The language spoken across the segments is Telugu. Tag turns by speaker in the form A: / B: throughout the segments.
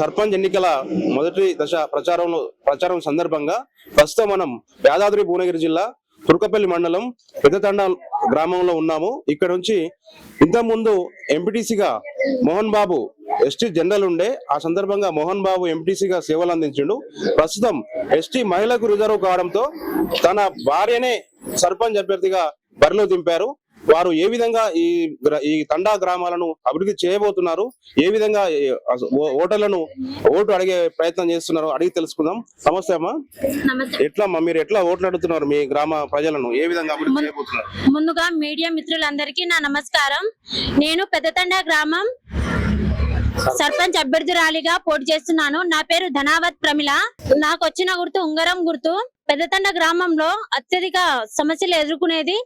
A: సర్పంచ్ ఎన్నికల మొదటి దశ ప్రచారంలో ప్రచారం సందర్భంగా ప్రస్తుతం మనం యాదాద్రి భువనగిరి జిల్లా తుర్కపల్లి మండలం పెద్దతండ గ్రామంలో ఉన్నాము. ఇక్కడ నుంచి ఇంతకుముందు ముందు ఎంపీటీసీగా మోహన్ బాబు ఎస్టీ జనరల్ ఉండే ఆ సందర్భంగా మోహన్ బాబు ఎంపీటీసీగా సేవలు అందించిండు. ప్రస్తుతం ఎస్టీ మహిళకు రిజర్వ్ కావడంతో తన భార్యనే సర్పంచ్ అభ్యర్థిగా బరిలో దింపారు. వారు ఏ విధంగా ఈ ఈ తండా గ్రామాలను అభివృద్ధి చేయబోతున్నారు ఏ విధంగా ఓటర్లను ఓటు అడిగే ప్రయత్నం చేస్తున్నారు అడిగి తెలుసుకుందాం. నమస్తే అమ్మా. ఎట్లా అమ్మా మీరు ఎట్లా ఓట్లు అడుగుతున్నారు మీ గ్రామ ప్రజలను? ఏ విధంగా అభివృద్ధి చేయబోతున్నారు?
B: ముందుగా మీడియా మిత్రులందరికీ నా నమస్కారం. నేను పెద్దతండ గ్రామం సర్పంచ్ అభ్యర్థురాలిగా పోటీ చేస్తున్నాను. నా పేరు ధనావత్ ప్రమిళ. నాకు వచ్చిన గుర్తు ఉంగరం గుర్తు. పెద్దతండ గ్రామంలో అత్యధిక సమస్యలు ఎదుర్కొనేది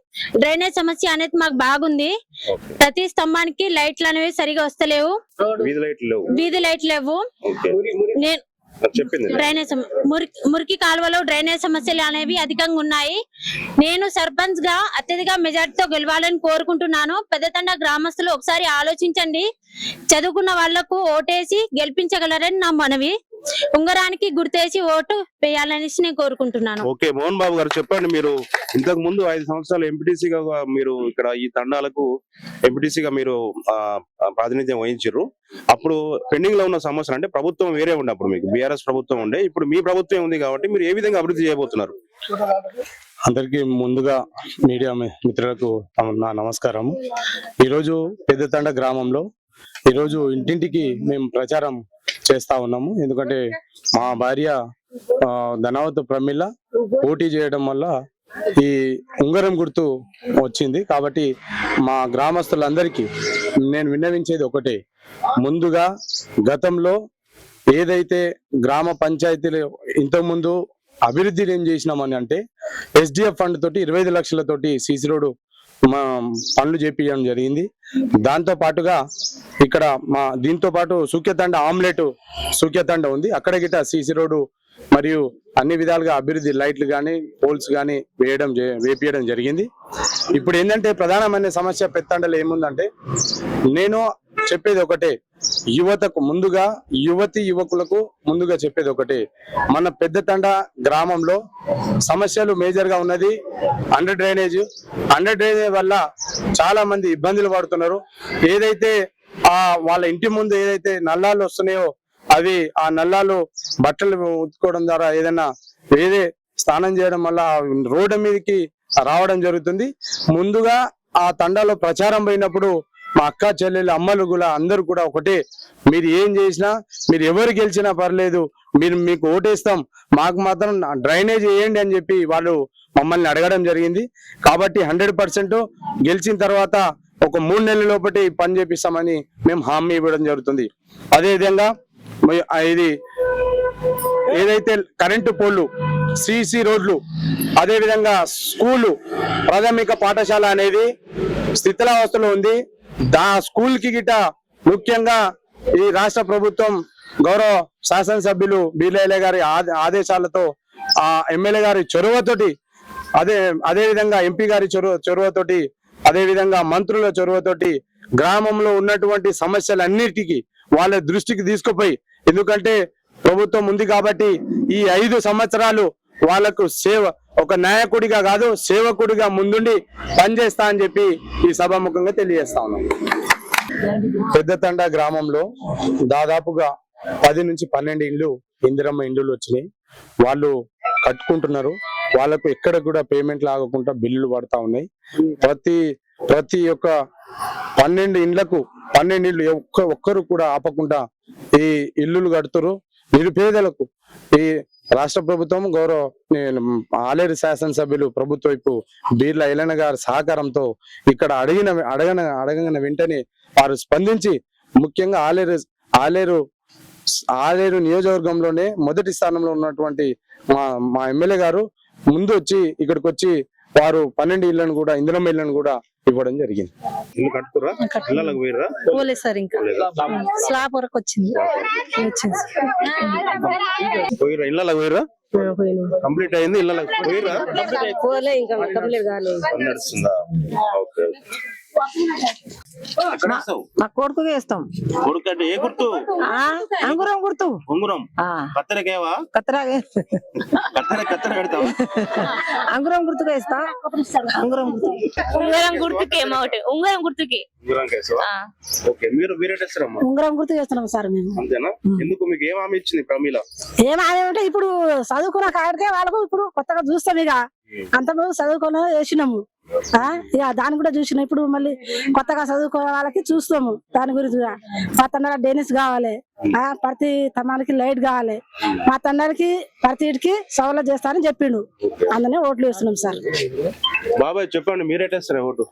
B: డ్రైనేజ్ సమస్య అనేది మాకు బాగుంది. ప్రతి స్తంభానికి లైట్లు అనేవి సరిగా వస్తలేవు.
A: వీధి లైట్లు లేవు.
B: నేను
A: చెప్పింది
B: డ్రైనేజ్ మురికి మురికి కాలువలో డ్రైనేజ్ సమస్యలు అనేవి అధికంగా ఉన్నాయి. నేను సర్పంచ్గా అత్యధిక మెజార్టీతో గెలవాలని కోరుకుంటున్నాను. పెద్దతండ గ్రామస్తులు ఒకసారి ఆలోచించండి. చదువుకున్న వాళ్ళకు ఓటేసి గెలిపించగలరని నా మనవి. ఉంగరానికి గుర్తేసి ఓటు వేయాలనేసి నేను కోరుకుంటున్నాను.
A: ఓకే మోహన్ బాబు గారు చెప్పండి మీరు. ఇంతకు ముందు ఐదు సంవత్సరాలు ఎంపీటీసీగా మీరు ఇక్కడ ఈ తండాలకు ఎంపీటీసీగా మీరు ప్రాతినిధ్యం వహించారు అప్పుడు పెండింగ్లో ఉన్న సమస్యలు అంటే ప్రభుత్వం వేరే ఉండే అప్పుడు మీకు బీఆర్ఎస్ ప్రభుత్వం ఉండే. ఇప్పుడు మీ ప్రభుత్వం ఉంది కాబట్టి మీరు ఏ విధంగా అభివృద్ధి చేయబోతున్నారు?
C: అందరికీ ముందుగా మీడియా మిత్రులకు నా నమస్కారం ఈరోజు పెద్దతండ గ్రామంలో ఈరోజు ఇంటింటికి మేము ప్రచారం చేస్తా ఉన్నాము. ఎందుకంటే మా భార్య ధనావత్ ప్రమిళ పోటీ చేయడం వల్ల ఈ ఉంగరం గుర్తు వచ్చింది. కాబట్టి మా గ్రామస్తులందరికీ నేను విన్నవించేది ఒకటే. ముందుగా గతంలో ఏదైతే గ్రామ పంచాయతీలు ఇంతకుముందు అభివృద్ధి ఏం చేసినామని అంటే ఎస్డిఎఫ్ ఫండ్ తోటి ఇరవై ఐదు లక్షలతోటి సీసీ రోడ్డు మా పనులు చేపించడం జరిగింది. దాంతో పాటుగా ఇక్కడ మా దీంతో పాటు సూక్యతండ ఆమ్లెట్ సూక్యతండ ఉంది. అక్కడ గిట సీసీ రోడ్డు మరియు అన్ని విధాలుగా అభివృద్ధి లైట్లు కానీ పోల్స్ కానీ వేయడం వేపియడం జరిగింది. ఇప్పుడు ఏంటంటే ప్రధానమైన సమస్య పెత్తండలో ఏముందంటే నేను చెప్పేది ఒకటే. యువతకు ముందుగా యువతి యువకులకు ముందుగా చెప్పేది ఒకటి. మన పెద్ద తండ గ్రామంలో సమస్యలు మేజర్గా ఉన్నది అండర్ డ్రైనేజ్ అండర్ డ్రైనేజ్ వల్ల చాలా మంది ఇబ్బందులు పడుతున్నారు. ఏదైతే ఆ వాళ్ళ ఇంటి ముందు ఏదైతే నల్లాలు వస్తున్నాయో అవి ఆ నల్లాలు బట్టలు ఉతుకోవడం ద్వారా ఏదైనా వేరే స్నానం చేయడం వల్ల రోడ్డు మీదకి రావడం జరుగుతుంది. ముందుగా ఆ తండాలో ప్రచారం పోయినప్పుడు మా అక్క చెల్లెలు అమ్మలు కూడా అందరూ కూడా ఒకటే. మీరు ఏం చేసినా మీరు ఎవరు గెలిచినా పర్లేదు మీరు మీకు ఓటేస్తాం. మాకు మాత్రం డ్రైనేజ్ వేయండి అని చెప్పి వాళ్ళు మమ్మల్ని అడగడం జరిగింది. కాబట్టి హండ్రెడ్ పర్సెంట్ గెలిచిన తర్వాత ఒక మూడు నెలల లోపటి పని చేపిస్తామని మేము హామీ ఇవ్వడం జరుగుతుంది. అదే విధంగా ఇది ఏదైతే కరెంటు పోల్లు సిసి రోడ్లు అదేవిధంగా స్కూలు ప్రాథమిక పాఠశాల అనేది స్థితిలావస్థలో ఉంది. దా స్కూల్కి గిట ముఖ్యంగా ఈ రాష్ట్ర ప్రభుత్వం గౌరవ శాసనసభ్యులు బీలైలే గారి ఆదేశాలతో ఆ ఎమ్మెల్యే గారి చొరవతోటి అదే అదే విధంగా ఎంపీ గారి చొరవ చొరవతోటి అదే విధంగా మంత్రుల చొరవతోటి గ్రామంలో ఉన్నటువంటి సమస్యలన్నిటికీ వాళ్ళ దృష్టికి తీసుకుపోయి ఎందుకంటే ప్రభుత్వం ఉంది కాబట్టి ఈ ఐదు సంవత్సరాలు వాళ్ళకు సేవ ఒక నాయకుడిగా కాదు సేవకుడిగా ముందుండి పనిచేస్తా అని చెప్పి ఈ సభాముఖంగా తెలియజేస్తా ఉన్నాం. పెద్దతండ గ్రామంలో దాదాపుగా పది నుంచి పన్నెండు ఇండ్లు ఇందిరమ్మ ఇండ్లు వచ్చినాయి. వాళ్ళు కట్టుకుంటున్నారు. వాళ్ళకు ఎక్కడ కూడా పేమెంట్ లాగకుండా బిల్లులు పడతా ఉన్నాయి. ప్రతి ప్రతి ఒక్క పన్నెండు ఇండ్లకు పన్నెండు ఇళ్ళు ఒక్క ఒక్కరు కూడా ఆపకుండా ఈ ఇల్లులు కడుతురు నిరుపేదలకు ఈ రాష్ట్ర ప్రభుత్వం గౌరవ నేను ఆలేరు శాసనసభ్యులు ప్రభుత్వ వైపు బీర్ల ఐలన్న గారి సహకారంతో ఇక్కడ అడిగిన అడగన అడగన వెంటనే వారు స్పందించి ముఖ్యంగా ఆలేరు ఆలేరు ఆలేరు నియోజకవర్గంలోనే మొదటి స్థానంలో ఉన్నటువంటి మా మా ఎమ్మెల్యే గారు ముందు వచ్చి ఇక్కడికి వచ్చి వారు పన్నెండు ఇళ్ళను కూడా ఇందిరమ్మ ఇళ్ళను కూడా ఇవ్వడం జరిగింది.
A: ఇల్లు కట్టుకురా
D: సార్ ఇంకా. స్లాబ్ వరకు వచ్చింది. వచ్చింది.
A: ఇళ్ళకి పోయిర్రా? కంప్లీట్ అయింది ఇళ్ళకి పోయిర్రా?
D: పోలే ఇంకా కంప్లీట్ కాలేదు.
A: నడుస్తుందా? ఓకే.
D: మా కొడుకుగా వేస్తాం.
A: కొడుకు అంటే ఏ గుర్తు?
D: ఆ, అంగురం గుర్తు.
A: ఉంగురం కత్తెరకేవా?
D: కత్తెరాగా
A: కత్తెర కత్తెర పెడతావా
D: అంగురం గుర్తుగా వేస్తా. అంగురం గుర్తు.
B: ఉంగరం గుర్తుకి ఏమౌట్ ఉంగరం గుర్తుకి.
A: ఓకే మీరు మీరేటేస్తారమ్మా
D: ఉంగరం గుర్తు వేస్తున్నాం సార్ మేము.
A: అంతేనా? ఎందుకు మీకు ఏం హామీ ఇచ్చింది ప్రమీల?
D: ఏం అంటే ఇప్పుడు చదువుకున్న కాడితే వాళ్ళకు ఇప్పుడు కొత్తగా చూస్తాం ఇక. అంత చదువుకున్న వేసినాము ఇక దాన్ని కూడా చూసినాం. ఇప్పుడు మళ్ళీ కొత్తగా చదువుకునే వాళ్ళకి చూస్తాము దాని గురించి కూడా. మా తండ్రి డెనిస్ కావాలి. ఆ ప్రతి తమ్మానికి లైట్ కావాలి. మా తండ్రికి ప్రతి ఇంటికి సవలత్ చేస్తానని చెప్పిండు. అందునే ఓట్లు వేస్తున్నాం సార్.
A: బాబాయ్ చెప్పండి మీరేటేస్తారా ఓటు?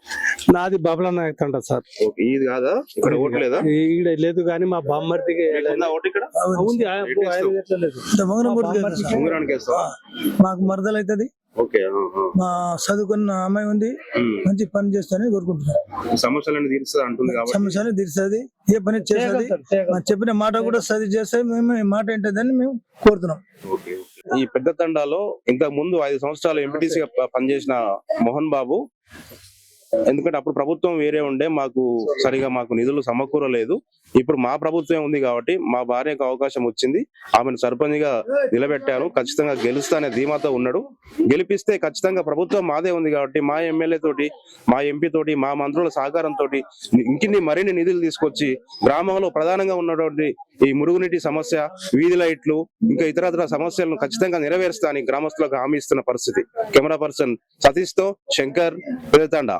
E: నాది బబల నాయక్ అంట సార్.
A: ఇది కాదా? ఇక్కడ ఓటు లేదా?
E: ఈడ లేదు కానీ మా బామ్మర్దికి
A: ఉందా ఓటు ఇక్కడ?
E: ఉంది.
F: మాకు మరదలు అవుతుంది. మా చదువుకున్న అమ్మాయి ఉంది. మంచి పని చేస్తానని కోరుకుంటున్నాను
A: సమస్యలను తీరుస్తుంది అంటుంది కాబట్టి.
F: సమస్యలు తీరుస్తుంది ఏ పని చేస్తుంది చెప్పిన మాట కూడా చదివి చేస్తే మేము మాట ఏంటని మేము కోరుతున్నాం.
A: Okay, okay. ఈ పెద్ద తండాలో ఇంతకు ముందు ఐదు సంవత్సరాలు ఎంపీటీసీగా పనిచేసిన మోహన్ బాబు ఎందుకంటే అప్పుడు ప్రభుత్వం వేరే ఉండే మాకు సరిగా మాకు నిధులు సమకూరలేదు. ఇప్పుడు మా ప్రభుత్వం ఉంది కాబట్టి మా భార్యకు అవకాశం వచ్చింది. ఆమెను సర్పంచ్గా నిలబెట్టాను. ఖచ్చితంగా గెలుస్తానే ధీమాతో ఉన్నాడు. గెలిపిస్తే ఖచ్చితంగా ప్రభుత్వం మాదే ఉంది కాబట్టి మా ఎమ్మెల్యే తోటి మా ఎంపీ తోటి మా మంత్రుల సహకారంతో ఇంకిన్ని మరిన్ని నిధులు తీసుకొచ్చి గ్రామంలో ప్రధానంగా ఉన్నటువంటి ఈ మురుగునీటి సమస్య వీధి లైట్లు ఇంకా ఇతరత్ర సమస్యలను ఖచ్చితంగా నెరవేరుస్తా గ్రామస్తులకు హామీ ఇస్తున్న పరిస్థితి. కెమెరా పర్సన్ సతీష్తో శంకర్ పెదతండ.